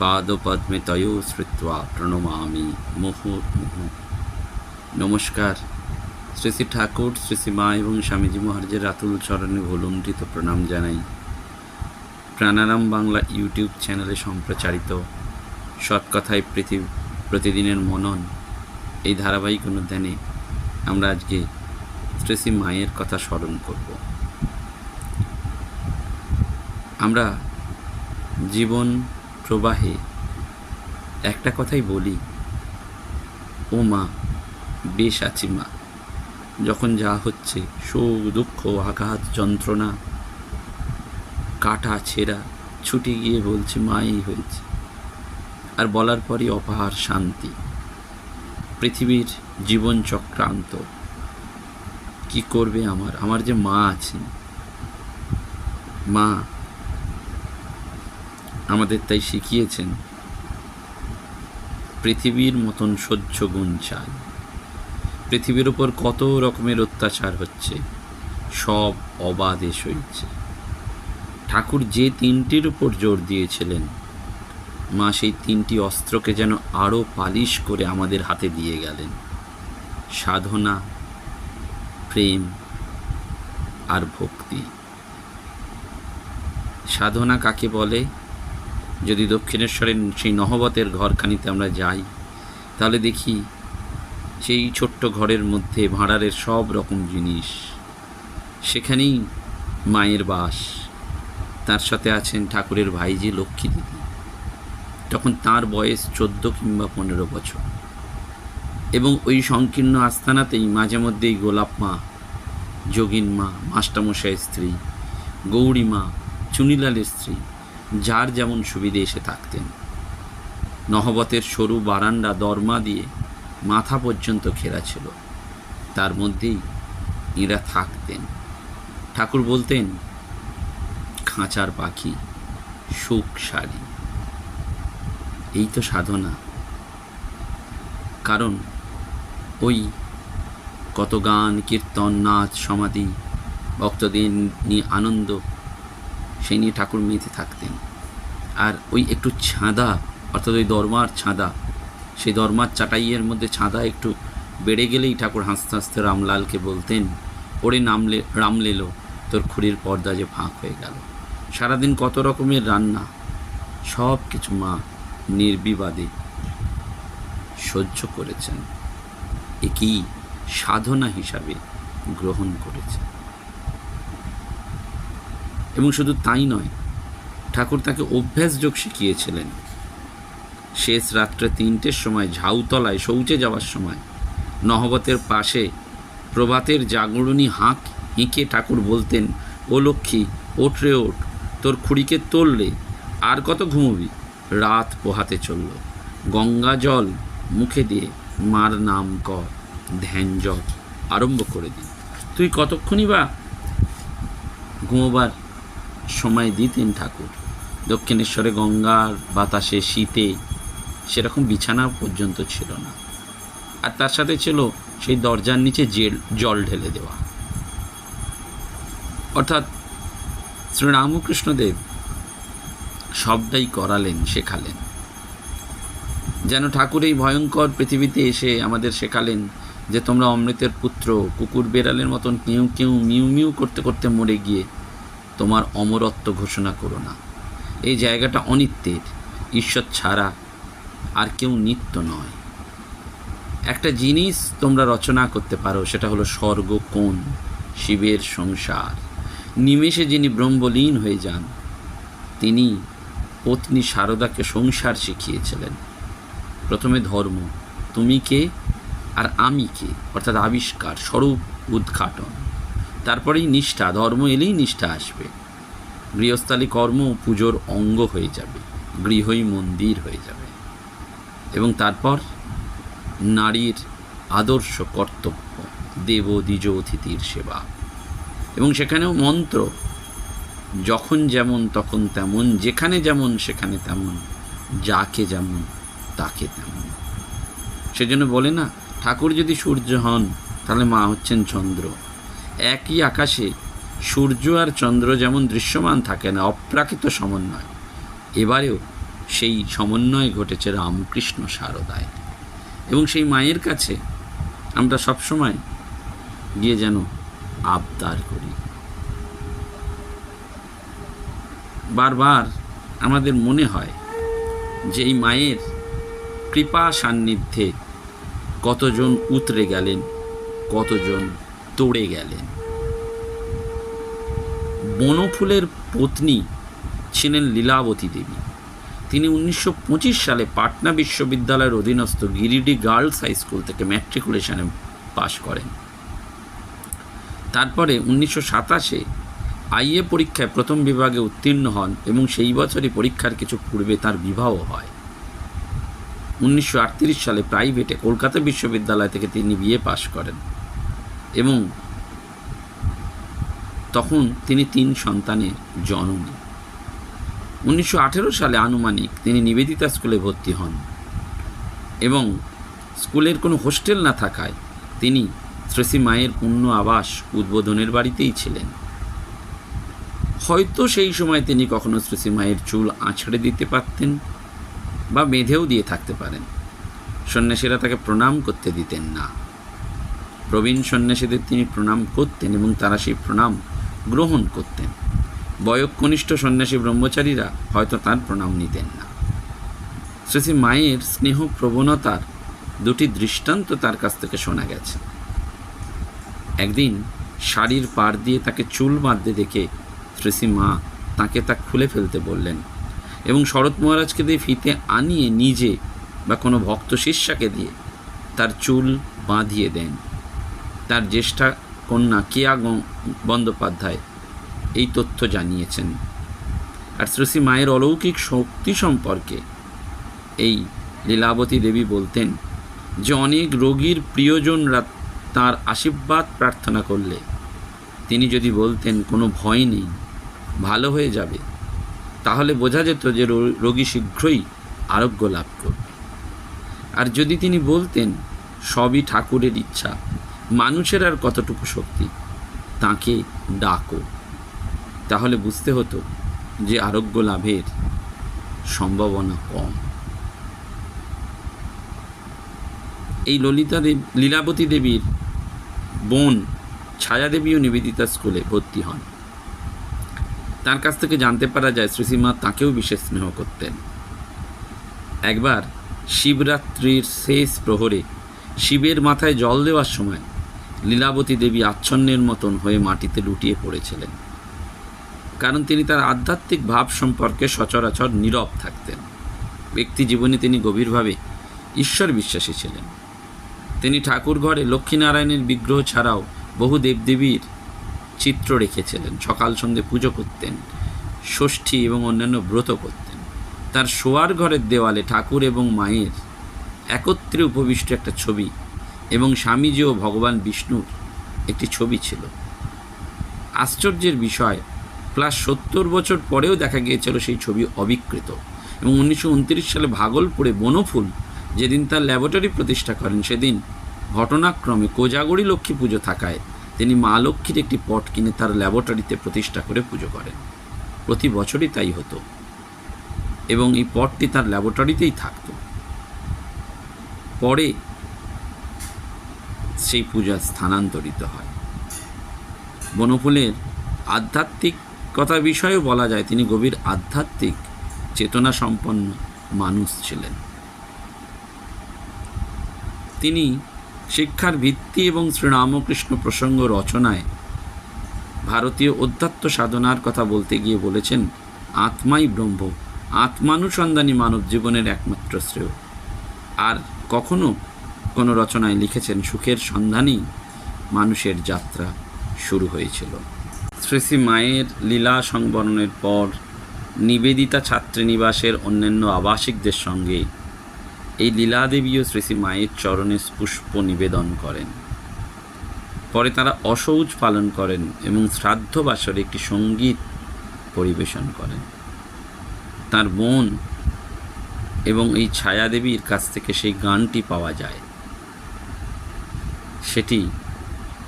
পাদপদ্মে তয় শ্রুত্বা প্রণমামি মুহুর্মুহু নমস্কার শ্রী শ্রী ঠাকুর শ্রী শ্রী মা এবং স্বামীজি মহারাজের রাতুল চরণে ভুলুণ্ঠিত প্রণাম জানাই। প্রাণারাম বাংলা ইউটিউব চ্যানেলে সম্প্রচারিত সৎকথায় পৃথিবী প্রতিদিনের মনন এই ধারাবাহিক অনুধ্যানে আমরা আজকে শ্রী শ্রী মায়ের কথা স্মরণ করব। আমরা জীবন প্রবাহে একটা কথাই বলি, ও মা, বেশ আছি মা। যখন যা হচ্ছে, সুখ, দুঃখ, আঘাত, যন্ত্রণা, কাটা, ছেঁড়া, ছুটে গিয়ে বলছে, মাই হয়েছে। আর বলার পরই অপার শান্তি। পৃথিবীর জীবন চক্রান্ত। কি করবে আমার? আমার যে মা আছেন। মা আমাদের তাই শিখিয়েছেন, পৃথিবীর মতন সহ্য গুণ চাই। পৃথিবীর উপর কত রকমের অত্যাচার হচ্ছে, সব অবাধে সইছে। ঠাকুর যে তিনটির উপর জোর দিয়েছিলেন, মা সেই তিনটি অস্ত্রকে যেন আরও পালিশ করে আমাদের হাতে দিয়ে গেলেন। সাধনা, প্রেম আর ভক্তি। সাধনা কাকে বলে? যদি দক্ষিণেশ্বরের সেই নহবতের ঘরখানিতে আমরা যাই, তাহলে দেখি সেই ছোট্ট ঘরের মধ্যে ভাঁড়ারের সব রকম জিনিস। সেখানেই মায়ের বাস। তার সাথে আছেন ঠাকুরের ভাইজি লক্ষ্মী দিদি। তখন তার বয়স চোদ্দ কিংবা পনেরো বছর। এবং ওই সংকীর্ণ আস্তানাতেই মাঝে মধ্যেই গোলাপ মা, যোগিন মা মাস্টামশাইয়ের স্ত্রী, গৌরী মা, চুনিলালের স্ত্রী যার যেমন সুবিধে এসে থাকতেন। নহবতের সরু বারান্দা দরমা দিয়ে মাথা পর্যন্ত ঘেরা ছিল। তার মধ্যেই এরা থাকতেন। ঠাকুর বলতেন, খাঁচার পাখি সুখ শাড়ি এই তো সাধনা। কারণ ওই কত গান, কীর্তন, নাচ, সমাধি, ভক্তদের নিয়ে আনন্দ সেই নিয়ে ঠাকুর মেতে থাকতেন। আর ওই একটু ছাঁদা, অর্থাৎ ওই দরমার ছাঁদা, সেই দরমার চাটাইয়ের মধ্যে ছাঁদা একটু বেড়ে গেলেই ঠাকুর হাসতে হাসতে রামলালকে বলতেন, ওরে নামলে, রামলেলো, তোর খুঁড়ির পর্দা যে ফাঁক হয়ে গেল। সারাদিন কত রকমের রান্না, সব কিছু মা নির্বিবাদে সহ্য করেছেন। একই সাধনা হিসাবে গ্রহণ করেছে এবং শুধু তাই নয়, ঠাকুর তাকে অভ্যাস যোগ শিখিয়েছিলেন। শেষ রাত্রে তিনটের সময় ঝাউতলায় শৌচে যাওয়ার সময় নহবতের পাশে প্রভাতের জাগরণী হাঁক হেঁকে ঠাকুর বলতেন, ও লক্ষ্মী ওঠ রে তোর খুঁড়িকে তোললে আর কত ঘুমবি? রাত পোহাতে চলল। গঙ্গা জল মুখে দিয়ে মার নাম কর, ধ্যান জপ আরম্ভ করে দি তুই কতক্ষণই বা ঘুমোবার সময় দিতেন ঠাকুর। দক্ষিণেশ্বরে গঙ্গার বাতাসে শীতে সেরকম বিছানা পর্যন্ত ছিল না। আর তার সাথে ছিল সেই দরজার নিচে জেল, জল ঢেলে দেওয়া। অর্থাৎ শ্রীরামকৃষ্ণদেব সবটাই করালেন, শেখালেন। যেন ঠাকুর এই ভয়ঙ্কর পৃথিবীতে এসে আমাদের শেখালেন যে তোমরা অমৃতের পুত্র, কুকুর বেড়ালের মতন কেউ কেউ মিউ মিউ করতে করতে মরে গিয়ে তোমার অমরত্ব ঘোষণা করো না। এই জায়গাটা অনিত্যের, ঈশ্বর ছাড়া আর কেউ নিত্য নয়। একটা জিনিস তোমরা রচনা করতে পারো, সেটা হলো স্বর্গ কোণ শিবের সংসার। নিমেষে যিনি ব্রহ্মলীন হয়ে যান, তিনি পত্নী শারদাকে সংসার শিখিয়েছিলেন। প্রথমে ধর্ম, তুমি কে আর আমি কে? অর্থাৎ আবিষ্কার, স্বরূপ উদ্ঘাটন। তারপরেই নিষ্ঠা, ধর্ম এলেই নিষ্ঠা আসবে। গৃহস্থালী কর্ম পুজোর অঙ্গ হয়ে যাবে, গৃহই মন্দির হয়ে যাবে। এবং তারপর নারীর আদর্শ, কর্তব্য, দেব, দ্বিজ অতিথির সেবা। এবং সেখানেও মন্ত্র, যখন যেমন তখন তেমন, যেখানে যেমন সেখানে তেমন, যাকে যেমন তাকে তেমন। সেজন্য বলে না, ঠাকুর যদি সূর্য হন, তাহলে মা হচ্ছেন চন্দ্র। একই আকাশে সূর্য আর চন্দ্র যেমন দৃশ্যমান থাকে না, অপ্রাকৃত সমন্বয়। এবারেও সেই সমন্বয় ঘটেছে রামকৃষ্ণ সারদায় এবং সেই মায়ের কাছে আমরা সবসময় গিয়ে যেন আবদার করি। বারবার আমাদের মনে হয় যে এই মায়ের কৃপা সান্নিধ্যে কতজন উতরে গেলেন, কতজন তোড়ে গেলেন বনফুলের পত্নী ছিলেন লীলাবতী দেবী। তিনি উনিশশো পঁচিশ সালে পাটনা বিশ্ববিদ্যালয়ের অধীনস্থ গিরিডি গার্লস হাই স্কুল থেকে ম্যাট্রিকুলেশনে পাশ করেন। তারপরে উনিশশো সাতাশে আইএ পরীক্ষায় প্রথম বিভাগে উত্তীর্ণ হন এবং সেই বছরই পরীক্ষার কিছু পূর্বে তার বিবাহ হয়। উনিশশো আটত্রিশ সালে প্রাইভেটে কলকাতা বিশ্ববিদ্যালয় থেকে তিনি বিএ পাশ করেন। এবং তখন তিনি তিন সন্তানের জননী। উনিশশো সালে আনুমানিক তিনি নিবেদিতা স্কুলে ভর্তি হন এবং স্কুলের কোনো হোস্টেল না থাকায় তিনি শ্রেষী মায়ের পূর্ণ আবাস উদ্বোধনের বাড়িতেই ছিলেন। হয়তো সেই সময় তিনি কখনো শ্রেষী মায়ের চুল আছড়ে দিতে পারতেন বা বেঁধেও দিয়ে থাকতে পারেন। সন্ন্যাসীরা তাকে প্রণাম করতে দিতেন না। প্রবীণ সন্ন্যাসীদের তিনি প্রণাম করতেন এবং তারা সেই প্রণাম গ্রহণ করতেন। বয়কনিষ্ঠ সন্ন্যাসী ব্রহ্মচারীরা হয়তো তার প্রণাম নিতেন না। শ্রী মায়ের স্নেহ প্রবণতার দুটি দৃষ্টান্ত তার কাছ থেকে শোনা গেছে। একদিন শাড়ির পার দিয়ে তাকে চুল বাঁধতে দেখে শ্রেষী মা তাকে তা খুলে ফেলতে বললেন এবং শরৎ মহারাজকে দিয়ে ফিতে আনিয়ে নিজে বা কোনো ভক্ত শিষ্যাকে দিয়ে তার চুল বাঁধিয়ে দেন। তার জ্যেষ্ঠা কন্যা কেয়া বন্দ্যোপাধ্যায় এই তথ্য জানিয়েছেন। আর শ্রী মায়ের অলৌকিক শক্তি সম্পর্কে এই লীলাবতী দেবী বলতেন যে অনেক রোগীর প্রিয়জনরা তার আশীর্বাদ প্রার্থনা করলে তিনি যদি বলতেন, কোনো ভয় নেই, ভালো হয়ে যাবে তাহলে বোঝা যেত যে রোগী শীঘ্রই আরোগ্য লাভ করবে। আর যদি তিনি বলতেন, সবই ঠাকুরের ইচ্ছা মানুষের আর কতটুকু শক্তি? তাকে ডাকো। তাহলে বুঝতে হতো যে আরোগ্য লাভের সম্ভাবনা কম। এই ললিতা দেব, লীলাবতী দেবীর বোন ছায়া ছায়াদেবীও নিবেদিতা স্কুলে ভর্তি হন। তার কাছ থেকে জানতে পারা যায় শ্রীসীমা তাকেও বিশেষ স্নেহ করতেন। একবার শিবরাত্রির শেষ প্রহরে শিবের মাথায় জল দেওয়ার সময় লীলাবতী দেবী আচ্ছন্নের মতন হয়ে মাটিতে লুটিয়ে পড়েছিলেন। কারণ তিনি তার আধ্যাত্মিক ভাব সম্পর্কে সচরাচর নীরব থাকতেন। ব্যক্তি জীবনে তিনি গভীরভাবে ঈশ্বর বিশ্বাসী ছিলেন। তিনি ঠাকুর ঘরে লক্ষ্মীনারায়ণের বিগ্রহ ছাড়াও বহু দেবদেবীর চিত্র রেখেছিলেন। সকাল সন্ধে পুজো করতেন, ষষ্ঠী এবং অন্যান্য ব্রত করতেন। তার শোয়ার ঘরের দেওয়ালে ঠাকুর এবং মায়ের একত্রে উপবিষ্ট একটা ছবি এবং স্বামীজি ও ভগবান বিষ্ণুর একটি ছবি ছিল। আশ্চর্যের বিষয় প্লাস সত্তর বছর পরেও দেখা গিয়েছিল সেই ছবি অবিকৃত এবং উনিশশো উনত্রিশ সালে ভাগলপুরে বনফুল যেদিন তার ল্যাবরেটরি প্রতিষ্ঠা করেন সেদিন ঘটনাক্রমে কোজাগরি লক্ষ্মী পুজো থাকায় তিনি মা লক্ষ্মীর একটি পট কিনে তার ল্যাবরেটরিতে প্রতিষ্ঠা করে পুজো করেন। প্রতি বছরই তাই হতো এবং এই পটটি তার ল্যাবরেটরিতেই থাকতো। পরে সেই পূজা স্থানান্তরিত হয়। বনফুলের আধ্যাত্মিকতা বিষয়েও বলা যায়, তিনি গভীর আধ্যাত্মিক চেতনা সম্পন্ন মানুষ ছিলেন। তিনি শিক্ষার ভিত্তি এবং শ্রীরামকৃষ্ণ প্রসঙ্গ রচনায় ভারতীয় অধ্যাত্ম সাধনার কথা বলতে গিয়ে বলেছেন, আত্মাই ব্রহ্ম, আত্মানুসন্ধানী মানব জীবনের একমাত্র শ্রেয়। আর কখনো কোনো রচনায় লিখেছেন সুখের সন্ধানেই মানুষের যাত্রা শুরু হয়েছিল। শ্রী শ্রী মায়ের লীলা সংবরণের পর নিবেদিতা ছাত্রীনিবাসের অন্যান্য আবাসিকদের সঙ্গে এই লীলাদেবীও শ্রী শ্রী মায়ের চরণে পুষ্প নিবেদন করেন। পরে তারা অসৌচ পালন করেন এবং শ্রাদ্ধ বাসরে একটি সংগীত পরিবেশন করেন। তার বোন এবং এই ছায়াদেবীর কাছ থেকে সেই গানটি পাওয়া যায়। সেটি,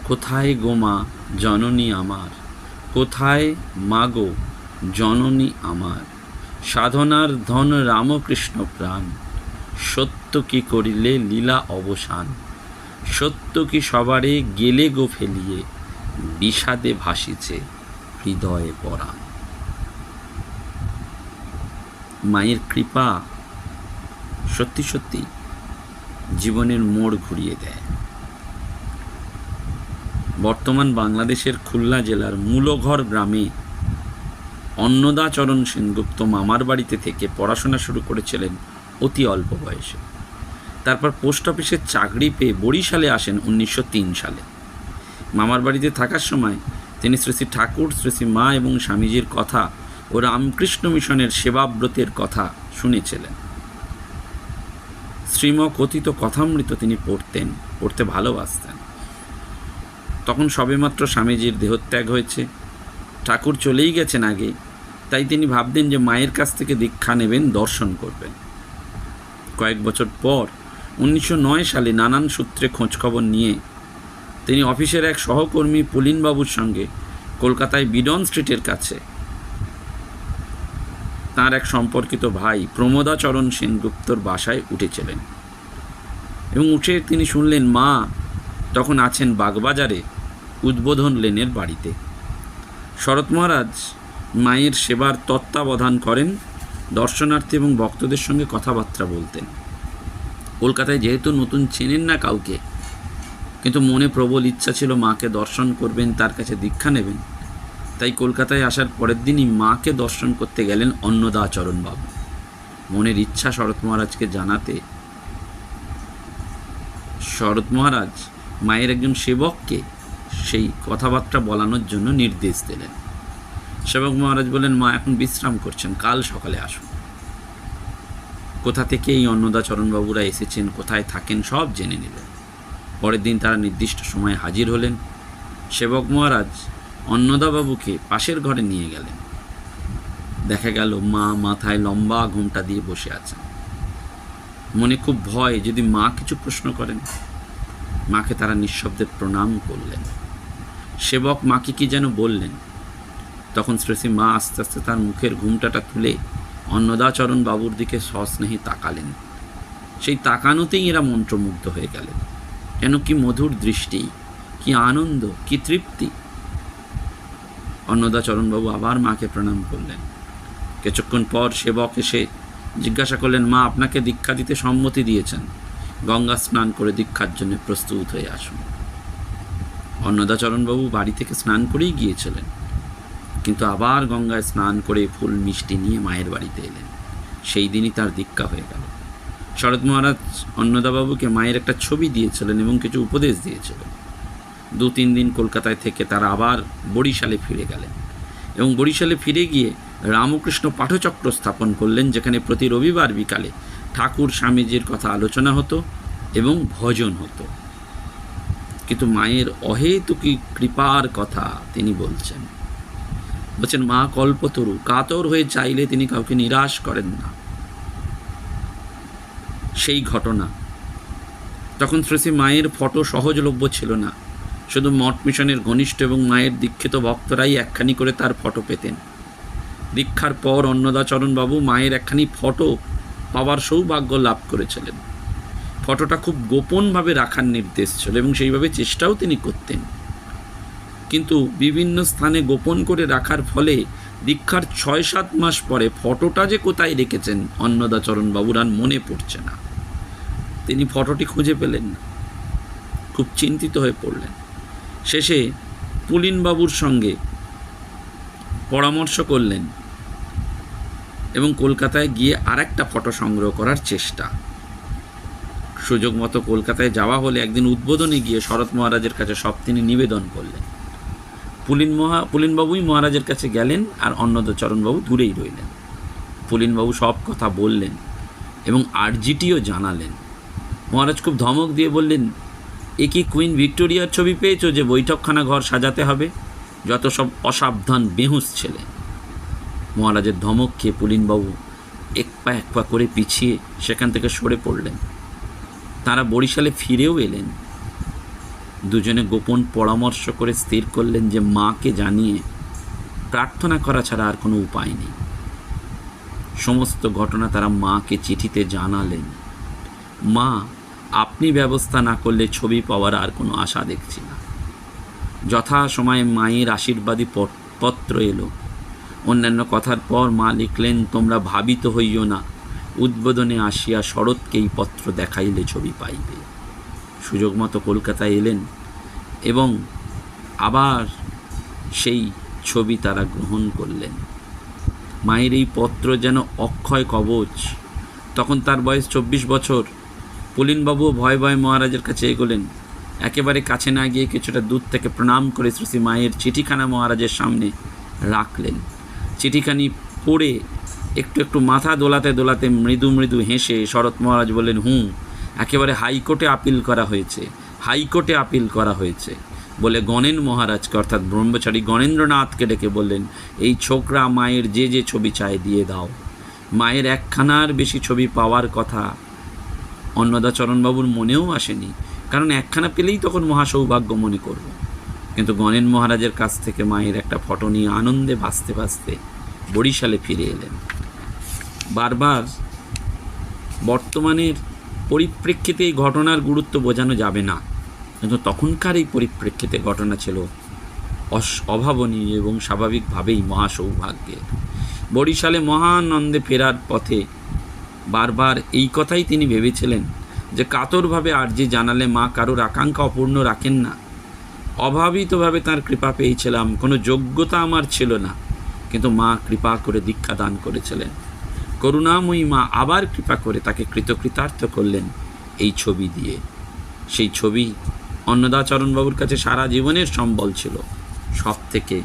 কোথায় গোমা জননী আমার? কোথায় মাগো জননী আমার? সাধনার ধন রামকৃষ্ণ প্রাণ, সত্য কি করিলে লীলা অবসান? সত্য কি সবারে গেলে গো ফেলিয়ে, বিষাদে ভাসিছে হৃদয়ে পরাণ? মায়ের কৃপা সত্যি সত্যি জীবনের মোড় ঘুরিয়ে দেয়। বর্তমান বাংলাদেশের খুলনা জেলার মূলঘর গ্রামে অন্নদাচরণ সেনগুপ্ত মামার বাড়িতে থেকে পড়াশোনা শুরু করেছিলেন অতি অল্প বয়সে। তারপর পোস্ট অফিসে চাকরি পেয়ে বরিশালে আসেন উনিশশো তিন সালে। মামার বাড়িতে থাকার সময় তিনি শ্রী শ্রী ঠাকুর, শ্রী শ্রী মা এবং স্বামীজির কথা ও রামকৃষ্ণ মিশনের সেবাব্রতের কথা শুনেছিলেন। শ্রীম কথিত কথামৃত তিনি পড়তেন, পড়তে ভালোবাসতেন। তখন সবেমাত্র স্বামীজির দেহত্যাগ হয়েছে। ঠাকুর চলেই গেছেন আগে। তাই তিনি ভাবতেন যে মায়ের কাছ থেকে দীক্ষা নেবেন, দর্শন করবেন। কয়েক বছর পর উনিশশো নয় সালে নানান সূত্রে খোঁজখবর নিয়ে তিনি অফিসের এক সহকর্মী পুলিনবাবুর সঙ্গে কলকাতায় বিডন স্ট্রিটের কাছে। তার এক সম্পর্কিত ভাই প্রমোদাচরণ সেনগুপ্তর বাসায় উঠেছিলেন। এবং উঠে তিনি শুনলেন, মা তখন আছেন বাগবাজারে উদ্বোধন লেনের বাড়িতে। শরৎ মহারাজ মায়ের সেবার তত্ত্বাবধান করেন, দর্শনার্থী এবং ভক্তদের সঙ্গে কথাবার্তা বলতেন। কলকাতায় যেহেতু নতুন চেনেন না কাউকে, কিন্তু মনে প্রবল ইচ্ছা ছিল মাকে দর্শন করবেন, তার কাছে দীক্ষা নেবেন। তাই কলকাতায় আসার পরের দিনই মাকে দর্শন করতে গেলেন অন্নদাচরণবাবু মনের ইচ্ছা শরৎ মহারাজকে জানাতে শরৎ মহারাজ মায়ের একজন সেবককে সেই কথাবার্তা বলানোর জন্য নির্দেশ দিলেন। সেবক মহারাজ বলেন মা, এখন বিশ্রাম করছেন, কাল সকালে আসুন। কোথা থেকে এই অন্নদাচরণবাবুরা এসেছেন, কোথায় থাকেন, সব জেনে নিলেন। পরের দিন তারা নির্দিষ্ট সময়ে হাজির হলেন। সেবক মহারাজ অন্নদাবাবুকে পাশের ঘরে নিয়ে গেলেন। দেখা গেল, মা মাথায় লম্বা ঘুমটা দিয়ে বসে আছেন। মনে খুব ভয়, যদি মা কিছু প্রশ্ন করেন মাকে তারা নিঃশব্দে প্রণাম করলেন। সেবক মাকে কি যেন বললেন। তখন শ্রেষী মা আস্তে আস্তে তার মুখের ঘুমটাটা তুলে অন্নদাচরণ বাবুর দিকে সস্নেহে তাকালেন। সেই তাকানোতেই এরা মন্ত্রমুগ্ধ হয়ে গেলেন। যেন কি মধুর দৃষ্টি, কি আনন্দ, কি তৃপ্তি। অন্নদাচরণবাবু আবার মাকে প্রণাম করলেন। কিছুক্ষণ পর সেবক এসে জিজ্ঞাসা করলেন, মা, আপনাকে দীক্ষা দিতে সম্মতি দিয়েছেন? গঙ্গা স্নান করে দীক্ষার জন্য প্রস্তুত হয়ে আসুন। অন্নদাচরণবাবু বাড়ি থেকে স্নান করেই গিয়েছিলেন, কিন্তু আবার গঙ্গায় স্নান করে ফুল মিষ্টি নিয়ে মায়ের বাড়িতে এলেন। সেই দিনই তার দীক্ষা হয়ে গেল। শরৎ মহারাজ অন্নদাবাবুকে মায়ের একটা ছবি দিয়েছিলেন এবং কিছু উপদেশ দিয়েছিলেন। দু তিন দিন কলকাতায় থেকে তারা আবার বরিশালে ফিরে গেলেন এবং বরিশালে ফিরে গিয়ে রামকৃষ্ণ পাঠচক্র স্থাপন করলেন, যেখানে প্রতি রবিবার বিকালে ঠাকুর স্বামীজির কথা আলোচনা হতো এবং ভজন হতো। কিন্তু মায়ের অহেতুকি কৃপার কথা তিনি বলছেন। বলছেন, মা, কল্পতরু, কাতর হয়ে চাইলে তিনি কাউকে নিরাশ করেন না। সেই ঘটনা। তখন শ্রী মায়ের ফটো সহজলভ্য ছিল না। শুধু মঠ মিশনের ঘনিষ্ঠ এবং মায়ের দীক্ষিত ভক্তরাই একখানি করে তার ফটো পেতেন। দীক্ষার পর অন্নদাচরণবাবু মায়ের একখানি ফটো পাওয়ার সৌভাগ্য লাভ করেছিলেন। ফটোটা খুব গোপনভাবে রাখার নির্দেশ ছিল এবং সেইভাবে চেষ্টাও তিনি করতেন। কিন্তু বিভিন্ন স্থানে গোপন করে রাখার ফলে দীক্ষার ছয় সাত মাস পরে ফটোটা যে কোথায় রেখেছেন অন্নদাচরণ বাবুর আর মনে পড়ছে না। তিনি ফটোটি খুঁজে পেলেন না। খুব চিন্তিত হয়ে পড়লেন। শেষে পুলিনবাবুর সঙ্গে পরামর্শ করলেন এবং কলকাতায় গিয়ে আরেকটা ফটো সংগ্রহ করার চেষ্টা। সুযোগ মতো কলকাতায় যাওয়া হলে একদিন উদ্বোধনে গিয়ে শরৎ মহারাজের কাছে সব তিনি নিবেদন করলেন। পুলিন মহা, পুলিনবাবুই মহারাজের কাছে গেলেন আর অন্নদাচরণবাবু দূরেই রইলেন। পুলিনবাবু সব কথা বললেন এবং আরজিটিও জানালেন। মহারাজ খুব ধমক দিয়ে বললেন, এ কি কুইন ভিক্টোরিয়ার ছবি পেয়েছ যে বৈঠকখানা ঘর সাজাতে হবে? যত সব অসাবধান বেহুস ছেলে। মহারাজের ধমক খেয়ে পুলিনবাবু এক পা এক পা করে পিছিয়ে সেখান থেকে সরে পড়লেন। তারা বরিশালে ফিরেও এলেন। দুজনে গোপন পরামর্শ করে স্থির করলেন যে মাকে জানিয়ে প্রার্থনা করা ছাড়া আর কোনো উপায় নেই। সমস্ত ঘটনা তারা মাকে চিঠিতে জানালেন। মা, আপনি ব্যবস্থা না করলে ছবি পাওয়ার আর কোনো আশা দেখছি না। যথা সময়ে মায়ের আশীর্বাদী পত্র এলো। অন্যান্য কথার পর মা লিখলেন, তোমরা ভাবিত হইও না। উদ্বোধনে আসিয়া শরৎকেই পত্র দেখাইলে ছবি পাইবে। সুযোগ মতো কলকাতায় এলেন এবং আবার সেই ছবি তারা গ্রহণ করলেন। মায়ের এই পত্র যেন অক্ষয় কবচ। তখন তার বয়স চব্বিশ বছর। পুলিনবাবুও ভয় ভয় মহারাজের কাছে এগোলেন। একেবারে কাছে না গিয়ে কিছুটা দূর থেকে প্রণাম করে শ্রী মায়ের চিঠিখানা মহারাজের সামনে রাখলেন। চিঠিখানি পড়ে একটু একটু মাথা দোলাতে দোলাতে মৃদু মৃদু হেসে শরৎ মহারাজ বললেন হুঁ একেবারে হাইকোর্টে আপিল করা হয়েছে, হাইকোর্টে আপিল করা হয়েছে। বলে গণেন মহারাজকে, অর্থাৎ ব্রহ্মচারী গণেন্দ্রনাথকে ডেকে বললেন, এই ছোকরা মায়ের যে যে ছবি চায় দিয়ে দাও। মায়ের একখানার বেশি ছবি পাওয়ার কথা অন্নদাচরণবাবুর মনেও আসেনি, কারণ একখানা পেলেই তখন মহাসৌভাগ্য মনে করব। কিন্তু গণেন মহারাজের কাছ থেকে মায়ের একটা ফটো নিয়ে আনন্দে ভাসতে ভাসতে বরিশালে ফিরে এলেন। বারবার বর্তমানের পরিপ্রেক্ষিতে এই ঘটনার গুরুত্ব বোঝানো যাবে না। কিন্তু তখনকার এই পরিপ্রেক্ষিতে ঘটনা ছিল অস- অভাবনীয় এবং স্বাভাবিকভাবেই মহাসৌভাগ্যের। বরিশালে মহানন্দে ফেরার পথে বারবার এই কথাই তিনি ভেবেছিলেন যে কাতরভাবে আর্জি জানালে মা কারোর আকাঙ্ক্ষা অপূর্ণ রাখেন না। অভাবিতভাবে তার কৃপা পেয়েছিলাম, কোনো যোগ্যতা আমার ছিল না। কিন্তু মা কৃপা করে দীক্ষা দান করেছিলেন। করুণাময়ী মা আবার কৃপা করে তাকে কৃতকৃতার্থ করলেন এই ছবি দিয়ে। সেই ছবি অন্নদাচরণবাবুর কাছে সারা জীবনের সম্বল ছিল সব থেকে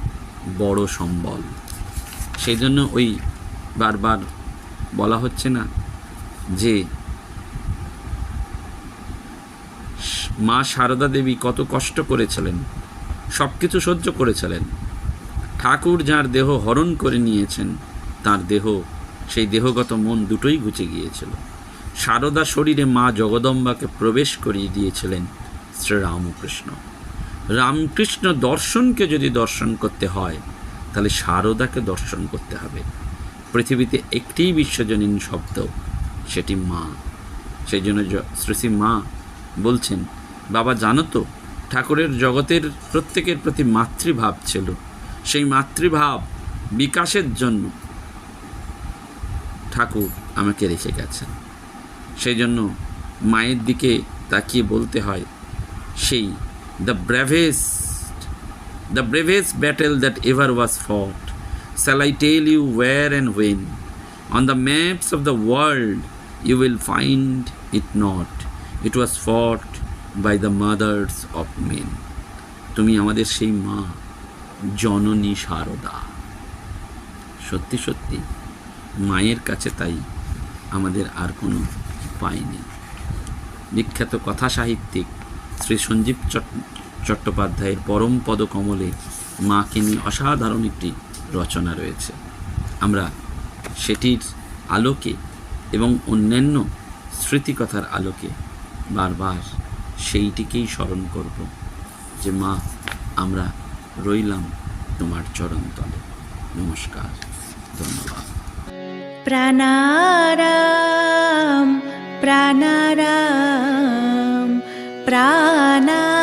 বড় সম্বল। সেই জন্য ওই বারবার বলা হচ্ছে না যে মা সারদা দেবী কত কষ্ট করেছিলেন সব কিছু সহ্য করেছিলেন। ঠাকুর যার দেহ হরণ করে নিয়েছেন, তার দেহ, সেই দেহগত মন দুটোই ঘুচে গিয়েছিল। সারদা শরীরে মা জগদম্বাকে প্রবেশ করিয়ে দিয়েছিলেন শ্রীরামকৃষ্ণ রামকৃষ্ণ। দর্শনকে যদি দর্শন করতে হয়, তাহলে সারদাকে দর্শন করতে হবে। পৃথিবীতে একটিই বিশ্বজনীন শব্দ, সেটি মা। সেই জন্য শ্রী মা বলছেন বাবা জানো তো, ঠাকুরের জগতের প্রত্যেকের প্রতি মাতৃভাব ছিল সেই মাতৃভাব বিকাশের জন্য ঠাকুর আমাকে রেখে গেছেন সেই জন্য মায়ের দিকে তাকিয়ে বলতে হয়, সেই the bravest the bravest battle that ever was fought shall I tell you where and when? On the maps of the world you will find it not. It was fought by the mothers of men তুমি আমাদের সেই মা, জননী সারদা। সত্যি সত্যি, মায়ের কাছে তাই আমাদের আর কোনো উপায় নেই। বিখ্যাত কথা সাহিত্যিক শ্রী সঞ্জীব চট্টোপাধ্যায়ের পরম পদ কমলে মাকে নিয়ে অসাধারণ একটি রচনা রয়েছে। আমরা সেটির আলোকে এবং অন্যান্য স্মৃতিকথার আলোকে বারবার সেইটিকেই স্মরণ করব যে মা আমরা রইলাম তোমার চরণতলে। নমস্কার ধন্যবাদ। প্রাণারাম প্রাণারাম প্রাণারাম।